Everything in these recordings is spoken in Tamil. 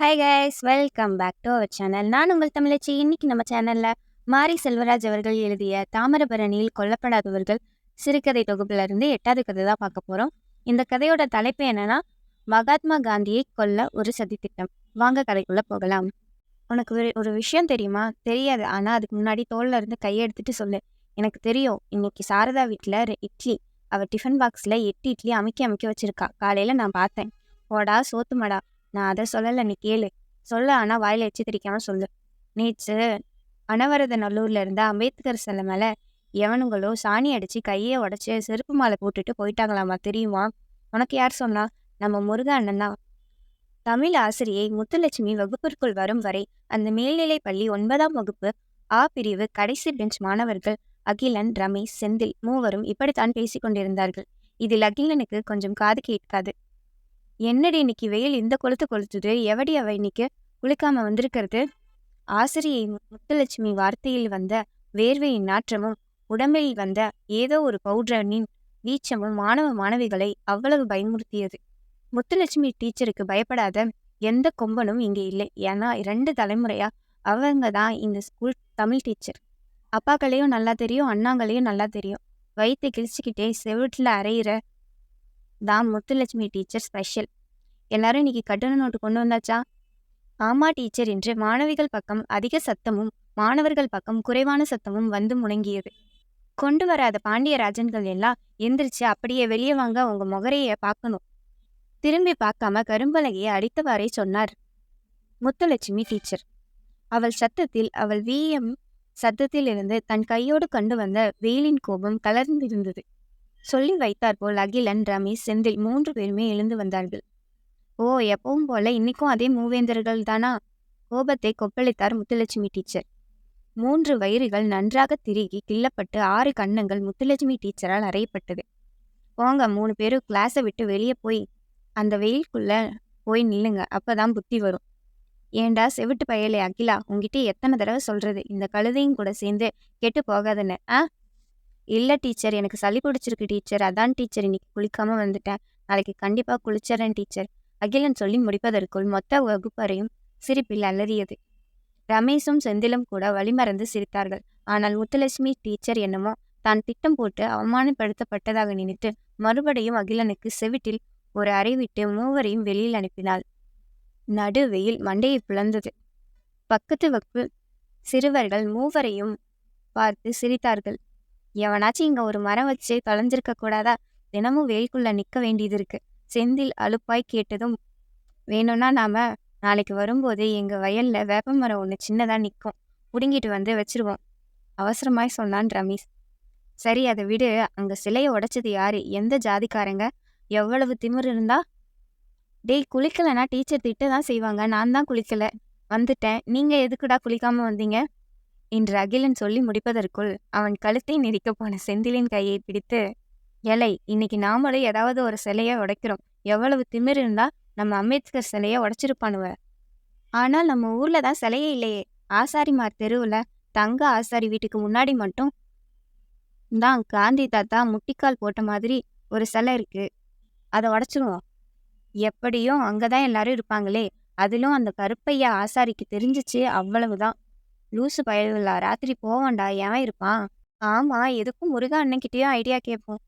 Hi guys welcome back to our channel நான் உங்கள் தமிழச்சி. இன்னைக்கு நம்ம சேனல்ல மாரி செல்வராஜ் அவர்கள் எழுதிய தாமிரபரணியில் கொல்லப்படாதவர்கள் சிறுகதை தொகுப்புல இருந்து எட்டாவது கதை தான் பார்க்க போறோம். இந்த கதையோட தலைப்பு என்னன்னா மகாத்மா காந்தியை கொல்ல ஒரு சதித்திட்டம் வாங்க கதைக்குள்ள போகலாம். உனக்கு ஒரு ஒரு விஷயம் தெரியுமா? தெரியாது. ஆனா அதுக்கு முன்னாடி தோல்ல இருந்து கையெடுத்துட்டு சொல்லு. எனக்கு தெரியும் இன்னைக்கு சாரதா வீட்டில் இட்லி. அவள் டிஃபன் பாக்ஸ்ல எட்டு இட்லி அமைக்க அமைக்க வச்சிருக்கா. காலையில நான் பார்த்தேன். போடா சோத்துமடா. நான் அதை சொல்லலை நீ கேளு. சொல்ல ஆனா வாயில எச்சி திரிக்காம சொல்லு. நேற்று அனவரத நல்லூர்ல இருந்த அம்பேத்கர் சிலை மேல எவனுங்களோ சாணி அடிச்சு கையை உடைச்சு செருப்பு மாலை போட்டுட்டு போயிட்டாங்களாமா தெரியுமா? உனக்கு யார் சொன்னா? நம்ம முருக அண்ணன் தான். தமிழ் ஆசிரியை முத்துலட்சுமி வகுப்பிற்குள் வரும் வரை அந்த மேல்நிலை பள்ளி ஒன்பதாம் வகுப்பு ஆ பிரிவு கடைசி பெஞ்ச் மாணவர்கள் அகிலன் ரமேஷ் செந்தில் மூவரும் இப்படித்தான் பேசிக் கொண்டிருந்தார்கள். இதில் அகிலனுக்கு கொஞ்சம் காது கேட்காது. என்னடி இன்னைக்கு வெயில் இந்த கொளுத்து கொளுத்துது? எவடி அவ இன்னைக்கு குளிக்காம வந்திருக்கிறது? ஆசிரியை முத்துலட்சுமி வார்த்தையில் வந்த வேர்வையின் நாற்றமும் உடம்பில் வந்த ஏதோ ஒரு பவுடரனின் வீச்சமும் மாணவ மாணவிகளை அவ்வளவு பயமுறுத்தியது. முத்துலட்சுமி டீச்சருக்கு பயப்படாத எந்த கொம்பனும் இங்கே இல்லை. ஏன்னா இரண்டு தலைமுறையா அவங்க தான் இந்த ஸ்கூல் தமிழ் டீச்சர். அப்பாக்களையும் நல்லா தெரியும் அண்ணாங்களையும் நல்லா தெரியும். வயிற்று கிழிச்சுக்கிட்டே செவிட்டில் அரையிற தான் முத்துலட்சுமி டீச்சர் ஸ்பெஷல் எல்லாரும் இன்னைக்கு கட்டண நோட்டு கொண்டு வந்தாச்சா? ஆமா டீச்சர் என்று மாணவிகள் பக்கம் அதிக சத்தமும் மாணவர்கள் பக்கம் குறைவான சத்தமும் வந்து முணங்கியது. கொண்டு வராத பாண்டியராஜன்கள் எல்லாம் எந்திரிச்சு அப்படியே வெளியே வாங்க உங்க முகரைய பார்க்கணும். திரும்பி பார்க்காம கரும்பலகையை அடித்தவாறே சொன்னார் முத்துலட்சுமி டீச்சர் அவள் சத்தத்தில் அவள் வீயம் சத்தத்திலிருந்து தன் கையோடு கண்டு வந்த வெயிலின் கோபம் கலர்ந்திருந்தது. சொல்லி வைத்தாற்போல் அகிலன் ரமேஷ் செந்தில் மூன்று பேருமே எழுந்து வந்தார்கள். ஓ எப்பவும் போல இன்னைக்கும் அதே மூவேந்தர்கள் தானா கோபத்தை கொப்பளித்தார் முத்துலட்சுமி டீச்சர். மூன்று வயிறுகள் நன்றாக திருகி கிள்ளப்பட்டு ஆறு கன்னங்கள் முத்துலட்சுமி டீச்சரால் அறையப்பட்டது. போங்க மூணு பேரும் கிளாஸை விட்டு வெளியே போய் அந்த வெயிலுக்குள்ள போய் நில்லுங்க அப்பதான் புத்தி வரும். ஏண்டா செவிட்டு பயலே அகிலா உன்கிட்ட எத்தனை தடவை சொல்றது? இந்த கழுதையும் கூட சேர்ந்து கெட்டு போகாதுன்னு ஆ? இல்ல டீச்சர் எனக்கு சளி பிடிச்சிருக்கு டீச்சர். அதான் டீச்சர் இன்னைக்கு குளிக்காம வந்துட்டேன். நாளைக்கு கண்டிப்பா குளிச்சறேன் டீச்சர். அகிலன் சொல்லி முடிப்பதற்குள் மொத்த வகுப்பறையும் சிரிப்பில் அலறியது. ரமேஷும் செந்திலும் கூட வழிமறந்து சிரித்தார்கள். ஆனால் முத்துலட்சுமி டீச்சர் என்னமோ தான் திட்டம் போட்டு அவமானப்படுத்தப்பட்டதாக நினைத்து மறுபடியும் அகிலனுக்கு செவிட்டில் ஒரு அறை விட்டு மூவரையும் வெளியில் அனுப்பினாள். நடு வெயில் மண்டையை பிளந்தது. பக்கத்து வகுப்பு சிறுவர்கள் மூவரையும் பார்த்து சிரித்தார்கள். எவனாச்சும் இங்க ஒரு மரம் வச்சு தொலைஞ்சிருக்க கூடாதா? தினமும் வெயிலுக்குள்ள நிக்க வேண்டியது இருக்கு. செந்தில் அலுப்பாய் கேட்டதும் வேணும்னா நாம நாளைக்கு வரும்போது எங்க வயல்ல வேப்ப மரம் ஒன்று சின்னதா நிற்கும் புடுங்கிட்டு வந்து வச்சிருவோம். அவசரமாய் சொன்னான் ரமேஷ். சரி அதை விடு. அங்க சிலையை உடைச்சது யாரு? எந்த ஜாதிக்காரங்க? எவ்வளவு திமிரு இருந்தா? டேய் குளிக்கலனா டீச்சர் திட்ட தான் செய்வாங்க. நான் தான் குளிக்கல. வந்துட்டேன். நீங்க எதுக்குடா குளிக்காம வந்தீங்க? என்று அகிலன் சொல்லி முடிப்பதற்குள் அவன் கழுத்தை நெரிக்க போன செந்திலின் கையை பிடித்து எலை இன்னைக்கு நாமளும் ஏதாவது ஒரு சிலையை உடைக்கிறோம். எவ்வளவு திமிர் இருந்தா நம்ம அம்பேத்கர் சிலையை உடைச்சிருப்பானுவ. ஆனால் நம்ம ஊர்ல தான் சிலையே இல்லையே. ஆசாரிமார் தெருவுல தங்க ஆசாரி வீட்டுக்கு முன்னாடி மட்டும் தான் காந்தி தாத்தா முட்டிக்கால் போட்ட மாதிரி ஒரு சிலை இருக்கு. அதை உடச்சிருவோம். எப்படியும் அங்கதான் எல்லாரும் இருப்பாங்களே. அதிலும் அந்த கருப்பையா ஆசாரிக்கு தெரிஞ்சிச்சு அவ்வளவுதான். லூசு பயல்களா? ராத்திரி போவான்டா எவன் இருப்பான்? ஆமா எதுக்கும் முருகா அண்ணன்கிட்டயும் ஐடியா கேட்போம்.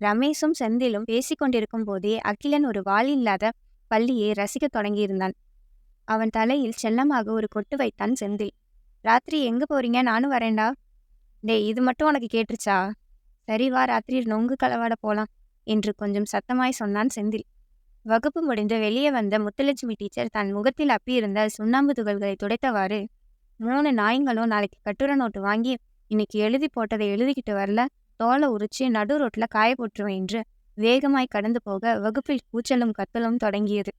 ரமேஷும் செந்திலும் பேசிக்கொண்டிருக்கும் போதே அகிலன் ஒரு வாள் இல்லாத பள்ளியை ரசிக்கத் தொடங்கியிருந்தான். அவன் தலையில் செல்லமாக ஒரு கொட்டு வைத்தான் செந்தில். ராத்திரி எங்க போறீங்க? நானும் வரேன்டா. டேய் இது மட்டும் உனக்கு கேட்டுருச்சா? சரி வா ராத்திரி நொங்கு களவாட போலாம் என்று கொஞ்சம் சத்தமாய் சொன்னான் செந்தில். வகுப்பு முடிந்து வெளியே வந்த முத்துலட்சுமி டீச்சர் தன் முகத்தில் அப்பியிருந்த சுண்ணாம்பு துகள்களை துடைத்தவாறு மூணு நாய்ங்களும் நாளைக்கு கட்டுரை நோட்டு வாங்கி இன்னைக்கு எழுதி போட்டதை எழுதிக்கிட்டு வரல. தோலை உரிச்சு நடு ரோட்டில் காய போட்டுருவேன் என்று வேகமாய் கடந்து போக வகுப்பில் கூச்சலும் கத்தலும் தொடங்கியது.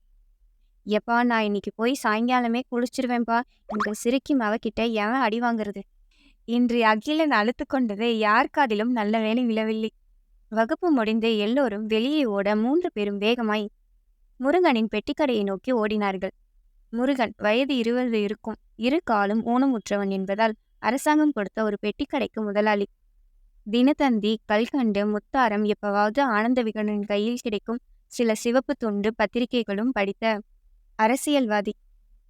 எப்பா நான் இன்னைக்கு போய் சாயங்காலமே குளிச்சிருவேன்பா. இந்த சிரிக்கி மவக்கிட்ட எவன் அடி வாங்குறது? இன்று அகிலன் அழுத்து கொண்டது யார் காதிலும் நல்ல வேலை விழவில்லை. வகுப்பு முடிந்து எல்லோரும் வெளியே ஓட மூன்று பேரும் வேகமாய் முருகனின் பெட்டிக்கடையை நோக்கி ஓடினார்கள். முருகன் வயது இருபது இருக்கும். இரு காலும் ஊனமுற்றவன் என்பதால் அரசாங்கம் கொடுத்த ஒரு பெட்டிக்கடைக்கு முதலாளி. தினத்தந்தி கல்கண்டு முத்தாரம் எப்பவாவது ஆனந்த விகடனின் கையில் கிடைக்கும் சில சிவப்பு துண்டு பத்திரிகைகளும் படித்த அரசியல்வாதி.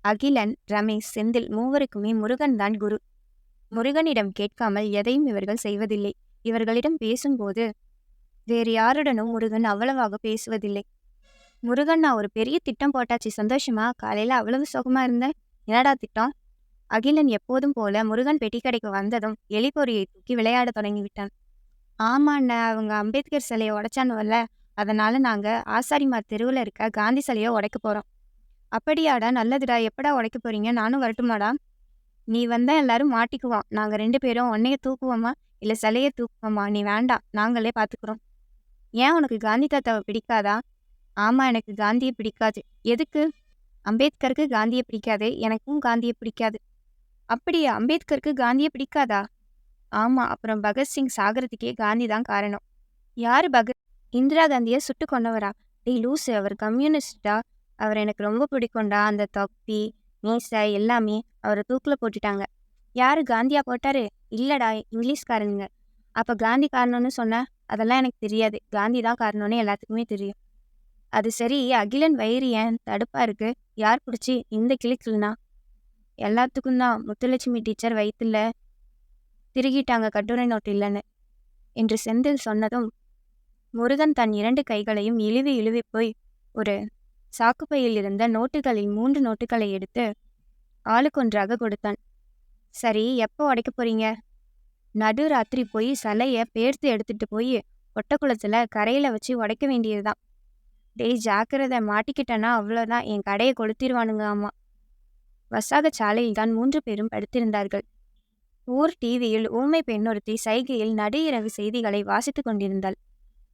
அகிலன் ரமேஷ் செந்தில் மூவருக்குமே முருகன் தான் குரு. முருகனிடம் கேட்காமல் எதையும் இவர்கள் செய்வதில்லை. இவர்களிடம் பேசும்போது வேறு யாருடனும் முருகன் அவ்வளவாக பேசுவதில்லை. முருகன் நான் ஒரு பெரிய திட்டம் போட்டாச்சு. சந்தோஷமா? காலையில அவ்வளவு சுகமாக இருந்தேன். என்னடா திட்டம்? அகிலன் எப்போதும் போல முருகன் பெட்டி கடைக்கு வந்ததும் எலிபொறியை தூக்கி விளையாட தொடங்கி விட்டான் ஆமாண்ணா அவங்க அம்பேத்கர் சிலையை உடைச்சானுவல்ல. அதனால நாங்க ஆசாரிமார் தெருவில் இருக்க காந்தி சிலையை உடைக்க போறோம். அப்படியாடா நல்லதுடா. எப்படா உடைக்க போறீங்க? நானும் வரட்டுமாடா நீ வந்தா எல்லாரும் மாட்டிக்குவோம். நாங்க ரெண்டு பேரும் உன்னைய தூக்குவோமா? இல்ல சிலையை தூக்குவோமா? நீ வேண்டாம். நாங்களே பார்த்துக்குறோம் ஏன் உனக்கு காந்தி தாத்தாவை பிடிக்காதா? ஆமா எனக்கு காந்தியை பிடிக்காது. எதுக்கு? அம்பேத்கருக்கு காந்தியை பிடிக்காது? எனக்கும் காந்தியை பிடிக்காது. அப்படியா? அம்பேத்கருக்கு காந்தியை பிடிக்காதா? ஆமா அப்புறம் பகத்சிங் சாகிறதுக்கே காந்தி தான் காரணம். யாரு பகத்? இந்திரா காந்தியை சுட்டு கொண்டவரா டேய் லூசு அவர் கம்யூனிஸ்டா அவர் எனக்கு ரொம்ப பிடிக்கும்டா அந்த தொப்பி மீசை எல்லாமே அவரை தூக்குல போட்டுட்டாங்க. யாரு காந்தியா போட்டாரு? இல்லடா இங்கிலீஷ்காரனுங்க. அப்ப காந்தி காரணம்னு சொன்ன அதெல்லாம் எனக்கு தெரியாது. காந்தி தான் காரணம்னு எல்லாத்துக்குமே தெரியும். அது சரி அகிலன் வயிறு ஏன் தடுப்பா இருக்கு? யார் பிடிச்சி இந்த கிளிக்கலனா எல்லாத்துக்கும் தான். முத்துலட்சுமி டீச்சர் வயிற்றுல திருகிட்டாங்க கட்டுரை நோட்டு இல்லைன்னு. என்று செந்தில் சொன்னதும் முருகன் தன் இரண்டு கைகளையும் இழுவி இழுவி போய் ஒரு சாக்குப்பையில் இருந்த நோட்டுகளில் மூன்று நோட்டுகளை எடுத்து ஆளுக்கொன்றாக கொடுத்தான். சரி எப்போ உடைக்க போறீங்க? நடு ராத்திரி போய் சலையை பேர்த்து எடுத்துட்டு போய் ஒட்டக்குளத்துல கரையில வச்சு உடைக்க வேண்டியதுதான். டேய் ஜாக்கிரதை மாட்டிக்கிட்டேன்னா அவ்வளோதான் என் கடையை கொளுத்திடுவானுங்க ஆமா வசாக சாலையில் தான் மூன்று பேரும் படுத்திருந்தார்கள். ஊர் டிவியில் ஊமை பெண்ணொருத்தி சைகையில் நடு இரவு செய்திகளை வாசித்துக் கொண்டிருந்தாள்.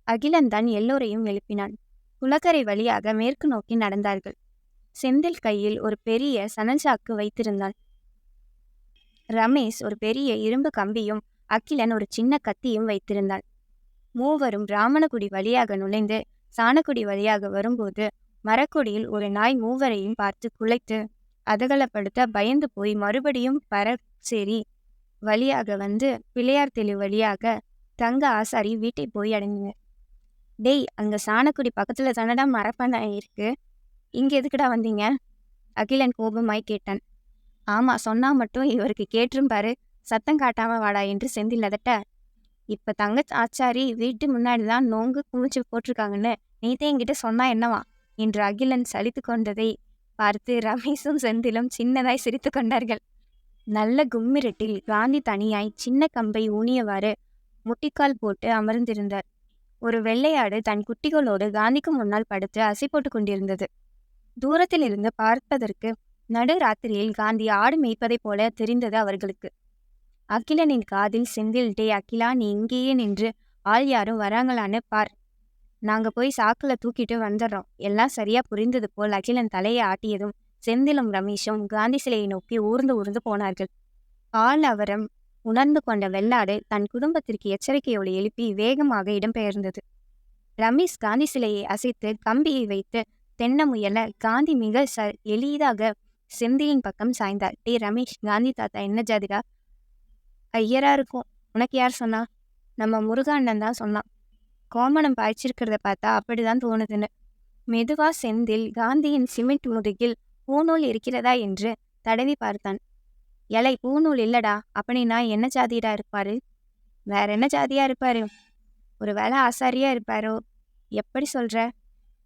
அகிலன் தான் எல்லோரையும் எழுப்பினான். குளக்கரை வழியாக மேற்கு நோக்கி நடந்தார்கள். செந்தில் கையில் ஒரு பெரிய சனஞ்சாக்கு வைத்திருந்தான். ரமேஷ் ஒரு பெரிய இரும்பு கம்பியும் அகிலன் ஒரு சின்ன கத்தியும் வைத்திருந்தான். மூவரும் பிராமணகுடி வழியாக நுழைந்து சாணக்குடி வழியாக வரும்போது மரக்குடியில் ஒரு நாய் மூவரையும் பார்த்து குலைத்து அதகலப்படுத்த பயந்து போய் மறுபடியும் பரச்சேரி வழியாக வந்து பிள்ளையார் தெளிவு வழியாக தங்க ஆசாரி வீட்டை போய் அடைஞ்சுங்க டேய் அங்க சாணக்குடி பக்கத்துல தானடா மரப்பண்ண இருக்கு. இங்க எதுக்குடா வந்தீங்க? அகிலன் கோபமாய் கேட்டான். ஆமா சொன்னா மட்டும் இவருக்கு கேட்டிருப்பாரு சத்தம் காட்டாம வாடா என்று செந்தில் அதட்ட இப்ப தங்க ஆச்சாரி வீட்டு முன்னாடி தான் நோங்கு குமிச்சு போட்டிருக்காங்கன்னு நீத்தே என்கிட்ட சொன்னா என்னவா? என்று அகிலன் சலித்து கொண்டதை பார்த்து ரமேஷும் செந்திலும் சின்னதாய் சிரித்து கொண்டார்கள். நல்ல கும்மிரட்டில் காந்தி தனியாய் சின்ன கம்பை ஊனியவாறு முட்டிக்கால் போட்டு அமர்ந்திருந்தார். ஒரு வெள்ளையாடு தன் குட்டிகளோடு காந்திக்கு முன்னால் படுத்து அசை போட்டு கொண்டிருந்தது. தூரத்தில் இருந்து பார்ப்பதற்கு நடு ராத்திரியில் காந்தி ஆடு மேய்ப்பதைப் போல தெரிந்தது அவர்களுக்கு. அகிலனின் காதில் செந்தில் டே அகிலா நீ இங்கேயே நின்று ஆள் யாரும் வராங்களான்னு பார். நாங்க போய் சாக்குல தூக்கிட்டு வந்துடுறோம் எல்லாம் சரியா புரிந்தது போல் அகிலன் தலையை ஆட்டியதும் செந்திலும் ரமேஷும் காந்தி சிலையை நோக்கி ஊர்ந்து ஊர்ந்து போனார்கள். ஆள் அவரம் உணர்ந்து கொண்ட வெள்ளாடு தன் குடும்பத்திற்கு எச்சரிக்கையோடு எழுப்பி வேகமாக இடம்பெயர்ந்தது. ரமேஷ் காந்தி சிலையை அசைத்து கம்பியை வைத்து தென்ன முயல காந்தி மிக ச எளிதாக செந்திலின் பக்கம் சாய்ந்தார். டே ரமேஷ் காந்தி தாத்தா என்ன ஜாதிகா ஐயரா இருக்கும். உனக்கு யார் சொன்னா? நம்ம முருகாண்ணன் தான் சொன்னான். கோமணம் பாய்ச்சிருக்கிறத பார்த்தா அப்படிதான் தோணுதுன்னு. மெதுவா செந்தில் காந்தியின் சிமெண்ட் முதுகில் பூநூல் இருக்கிறதா என்று தடவி பார்த்தான். எலை பூநூல் இல்லடா. அப்படின்னா என்ன ஜாதியிடா இருப்பாரு? வேற என்ன ஜாதியா இருப்பாரு? ஒரு வேளை ஆசாரியா இருப்பாரோ? எப்படி சொல்ற?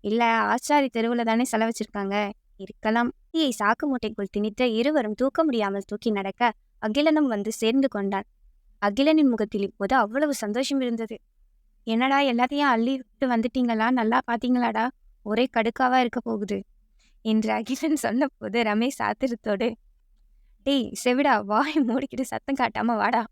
இல்ல ஆச்சாரி தெருவுல தானே செலவச்சிருக்காங்க. இருக்கலாம். தீயை சாக்கு மூட்டைக்குள் திணித்த இருவரும் தூக்க முடியாமல் தூக்கி நடக்க அகிலனும் வந்து சேர்ந்து கொண்டான். அகிலனின் முகத்தில் இப்போது அவ்வளவு சந்தோஷம் இருந்தது. என்னடா எல்லாத்தையும் அள்ளி விட்டு வந்துட்டீங்களா? நல்லா பாத்தீங்களாடா? ஒரே கடுக்காவா இருக்க போகுது. என்று அகிலன் சொன்னபோது ரமேஷ் ஆத்திரத்தோடு டேய் செவிடா வாய் மூடிக்கிட்டு சத்தம் காட்டாம வாடா.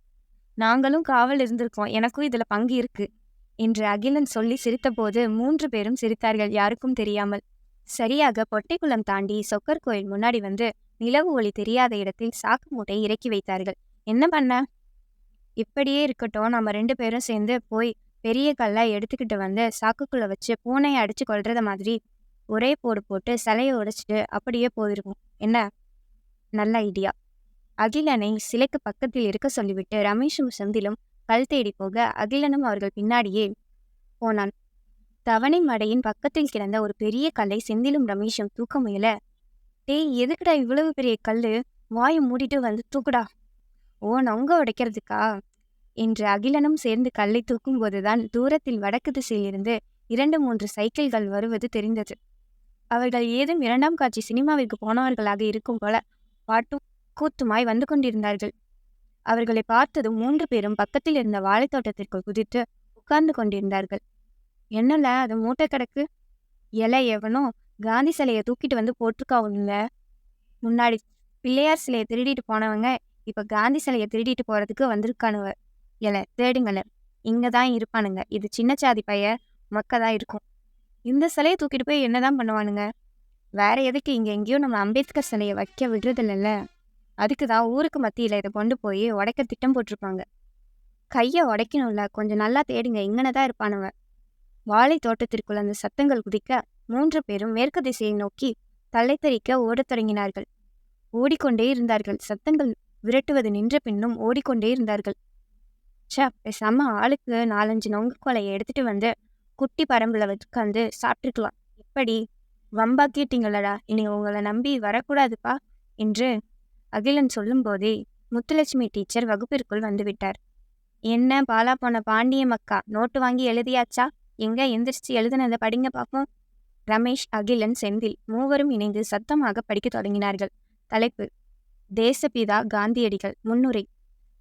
நாங்களும் காவல் இருந்திருக்கோம். எனக்கும் இதுல பங்கு இருக்கு. என்று அகிலன் சொல்லி சிரித்தபோது மூன்று பேரும் சிரித்தார்கள் யாருக்கும் தெரியாமல். சரியாக பொட்டைக்குளம் தாண்டி சொக்கர் கோயில் முன்னாடி வந்து நிலவு ஒளி தெரியாத இடத்தில் சாக்கு மூட்டை இறக்கி வைத்தார்கள். என்ன பண்ண? இப்படியே இருக்கட்டும். நம்ம ரெண்டு பேரும் சேர்ந்து போய் பெரிய கல்லா எடுத்துக்கிட்டு வந்து சாக்குக்குள்ள வச்சு பூனையை அடிச்சு கொள்றத மாதிரி ஒரே போடு போட்டு சிலையை உடைச்சிட்டு அப்படியே போயிருக்கும். என்ன? நல்ல ஐடியா. அகிலனை சிலைக்கு பக்கத்தில் இருக்க சொல்லிவிட்டு ரமேஷும் செந்திலும் கல் தேடி போக அகிலனும் அவர்கள் பின்னாடியே போனான். தவணை மடையின் பக்கத்தில் கிடந்த ஒரு பெரிய கல்லை செந்திலும் ரமேஷும் தூக்க முயல டேய் எதுக்குடா இவ்வளவு பெரிய கல்லு? வாயை மூடிட்டு வந்து தூக்குடா. ஓ நொங்க உடைக்கிறதுக்கா? என்று அகிலனும் சேர்ந்து கல்லை தூக்கும்போதுதான் தூரத்தில் வடக்கு திசையிலிருந்து இரண்டு மூன்று சைக்கிள்கள் வருவது தெரிந்தது. அவர்கள் ஏதும் இரண்டாம் காட்சி சினிமாவிற்கு போனவர்களாக இருக்கும் போல பாட்டும் கூத்துமாய் வந்து கொண்டிருந்தார்கள். அவர்களை பார்த்ததும் மூன்று பேரும் பக்கத்தில் இருந்த வாழைத்தோட்டத்திற்குள் குதித்து உட்கார்ந்து கொண்டிருந்தார்கள். என்னல அது மூட்டை கிடக்கு இலை எவனோ காந்தி சிலையை தூக்கிட்டு வந்து போட்டிருக்காவுங்க முன்னாடி பிள்ளையார் சிலையை திருடிட்டு போனவங்க இப்ப காந்தி சிலையை திருடிட்டு போறதுக்கு வந்திருக்கானுவ இல்லை தேடுங்கள இங்க தான் இருப்பானுங்க. இது சின்ன சாதி பைய மக்க தான் இருக்கும். இந்த சிலையை தூக்கிட்டு போய் என்னதான் பண்ணுவானுங்க? வேற எதுக்கு இங்க எங்கேயோ நம்ம அம்பேத்கர் சிலையை வைக்க விடுறதில்ல அதுக்கு தான் ஊருக்கு மத்தியில இதை கொண்டு போய் உடைக்க திட்டம் போட்டிருப்பாங்க. கையை உடைக்கணும்ல. கொஞ்சம் நல்லா தேடுங்க. இங்கனதான் இருப்பானுவ வாழை தோட்டத்திற்குள் அந்த சத்தங்கள் குதிக்க மூன்று பேரும் மேற்கு திசையை நோக்கி தலை தெறிக்க ஓடத் தொடங்கினார்கள். ஓடிக்கொண்டே இருந்தார்கள். சத்தங்கள் விரட்டுவது நின்ற பின்னும் ஓடிக்கொண்டே இருந்தார்கள். ச்சே பேசாம ஆளுக்கு நாலஞ்சு நொங்கு கொலையை எடுத்துட்டு வந்து குட்டி பரம்புல உட்காந்து சாப்பிட்டுருக்கலாம் இப்படி வம்பாக்கிட்டீங்களடா. இனி உங்களை நம்பி வரக்கூடாதுப்பா என்று அகிலன் சொல்லும்போதே முத்துலட்சுமி டீச்சர் வகுப்பிற்குள் வந்துவிட்டார் என்ன பாலா போன பாண்டியம் அக்கா நோட்டு வாங்கி எழுதியாச்சா? எங்க எந்திரிச்சு எழுதுனதை படிங்க பார்ப்போம் ரமேஷ் அகிலன் செந்தில் மூவரும் இணைந்து சத்தமாக படிக்கத் தொடங்கினார்கள். தலைப்பு தேசபிதா காந்தியடிகள் முன்னுரை.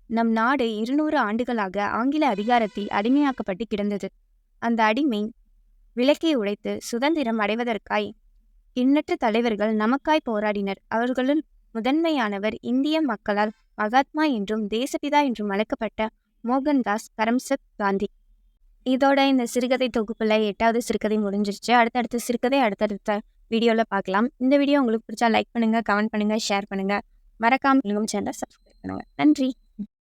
நம் நாடு இருநூறு ஆண்டுகளாக ஆங்கில அதிகாரத்தில் அடிமையாக்கப்பட்டு கிடந்தது. அந்த அடிமை விலக்கை உடைத்து சுதந்திரம் அடைவதற்காய் எண்ணற்ற தலைவர்கள் நமக்காய் போராடினர். அவர்களுள் முதன்மையானவர் இந்திய மக்களால் மகாத்மா என்றும் தேசபிதா என்றும் அழைக்கப்பட்ட மோகன்தாஸ் கரம்சத் காந்தி. இதோட இந்த சிறுகதை தொகுப்பில் எட்டாவது சிறுகதை முடிஞ்சிருச்சு. அடுத்தடுத்த சிறுகதை அடுத்தடுத்த வீடியோவில் பார்க்கலாம் இந்த வீடியோ உங்களுக்கு பிடிச்சா லைக் பண்ணுங்கள் கமெண்ட் பண்ணுங்கள் ஷேர் பண்ணுங்கள் மறக்காமல் சேனலை சப்ஸ்கிரைப் பண்ணுங்க. நன்றி.